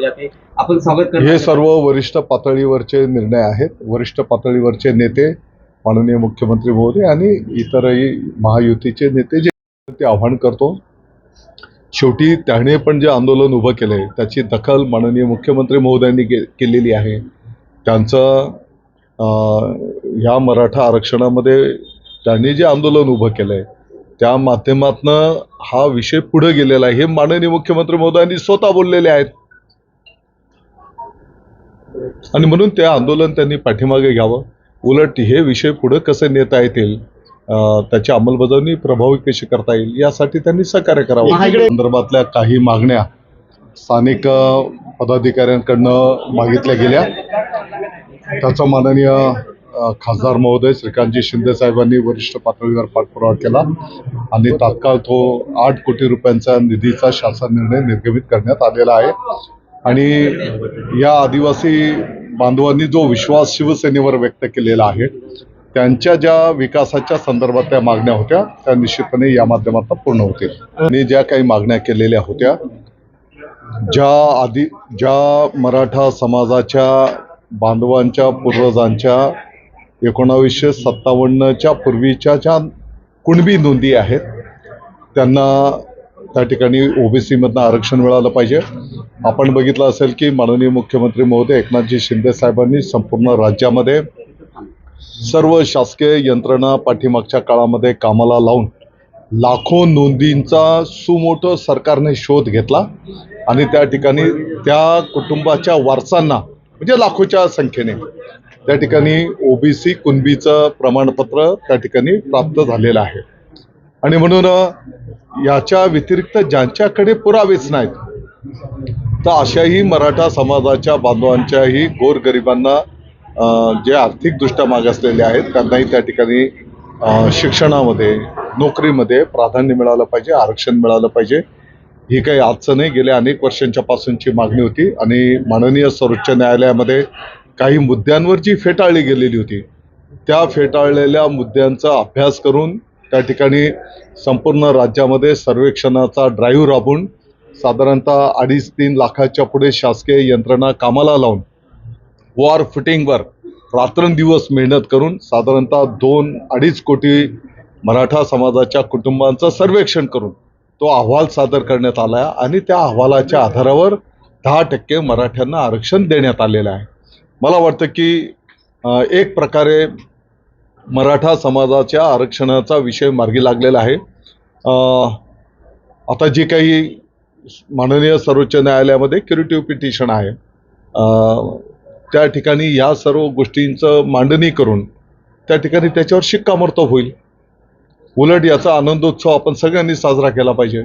जाते. आपण स्वागत करतो हे सर्व वरिष्ठ पातळीवरचे निर्णय आहेत. वरिष्ठ पातळीवरचे नेते माननीय मुख्यमंत्री महोदय आणि इतरही महायुतीचे नेते जे ते आव्हान करतो. शेवटी त्याने पण जे आंदोलन उभं केलंय त्याची दखल माननीय मुख्यमंत्री महोदयांनी के केलेली आहे. त्यांचं ह्या मराठा आरक्षणामध्ये त्यांनी जे आंदोलन उभं केलंय त्या माध्यमातनं हा विषय पुढे गेलेला आहे. हे माननीय मुख्यमंत्री महोदयांनी स्वतः बोललेले आहेत. आणि म्हणून ते आंदोलन त्यांनी पाठीमागे घ्यावं. उलट हे विषय पुढे कसे नेता येतील त्याची अंमलबजावणी प्रभावी कशी करता येईल यासाठी त्यांनी सहकार्य करावं. संदर्भातल्या काही मागण्या स्थानिक पदाधिकाऱ्यांकडनं मागितल्या गेल्या. त्याचा माननीय खासदार महोदय श्रीकांतजी शिंदे साहेबांनी वरिष्ठ पातळीवर पाठपुरावा केला आणि तात्काळ तो आठ कोटी रुपयांचा निधीचा शासन निर्णय निर्गमित करण्यात आलेला आहे. आणि या आदिवासी बांधवांनी जो विश्वास शिवसेनेवर व्यक्त केलेला आहे त्यांच्या ज्या विकासाच्या संदर्भात त्या मागण्या होत्या त्या निश्चितपणे या माध्यमातून पूर्ण होतील. आणि ज्या काही मागण्या केलेल्या होत्या ज्या आधी ज्या मराठा समाजाच्या बांधवांच्या पूर्वजांच्या एकोणावीसशे सत्तावन्नच्या पूर्वीच्या ज्या कुणबी नोंदी आहेत त्यांना त्या ठिकाणी ओबीसीमधनं आरक्षण मिळालं पाहिजे. आपण बघितलं असेल की माननीय मुख्यमंत्री महोदय एकनाथजी शिंदे साहेबांनी संपूर्ण राज्यामध्ये सर्व शासकीय यंत्रणा पाठीमागच्या काळामध्ये कामाला लावून लाखो नोंदींचा सुमोठं सरकारने शोध घेतला आणि त्या ठिकाणी त्या कुटुंबाच्या वारसांना म्हणजे लाखोच्या संख्येने त्या ठिकाणी ओबीसी कुणबीचं प्रमाणपत्र त्या ठिकाणी प्राप्त झालेलं आहे. आणि म्हणून याच्या व्यतिरिक्त ज्यांच्याकडे पुरावेच नाहीत तर अशाही मराठा समाजाच्या बांधवांच्याही गोरगरिबांना जे आर्थिकदृष्ट्या मागासलेले आहेत त्यांनाही त्या ठिकाणी शिक्षणामध्ये नोकरीमध्ये प्राधान्य मिळालं पाहिजे आरक्षण मिळालं पाहिजे. ही काही आजचं नाही. गेल्या अनेक वर्षांच्या पासूनची मागणी होती आणि माननीय सर्वोच्च न्यायालयामध्ये काही मुद्द्यांवर जी फेटाळली गेलेली होती. त्या फेटाळलेल्या मुद्द्यांचा अभ्यास करून त्या ठिकाणी संपूर्ण राज्यामध्ये सर्वेक्षणाचा ड्राईव्ह राबून साधारणतः अडीच तीन लाखाच्या पुढे शासकीय यंत्रणा कामाला लावून वॉर फिटिंगवर रात्रंदिवस मेहनत करून साधारणतः दोन अडीच कोटी मराठा समाजाच्या कुटुंबांचं सर्वेक्षण करून तो अहवाल सादर करण्यात आला आहे आणि त्या अहवालाच्या आधारावर दहा टक्के मराठ्यांना आरक्षण देण्यात आलेलं आहे. मला वाटतं की एक प्रकारे मराठा समाजाच्या आरक्षणाचा विषय मार्गी लागलेला आहे. आता जी काही माननीय सर्वोच्च न्यायालयामध्ये क्युरेटिव्ह पिटिशन आहे. त्या ठिकाणी या सर्व गोष्टींचं मांडणी करून त्या ठिकाणी त्याच्यावर शिक्कामोर्तब होईल. उलट याचा आनंदोत्सव आपण सगळ्यांनी साजरा केला पाहिजे.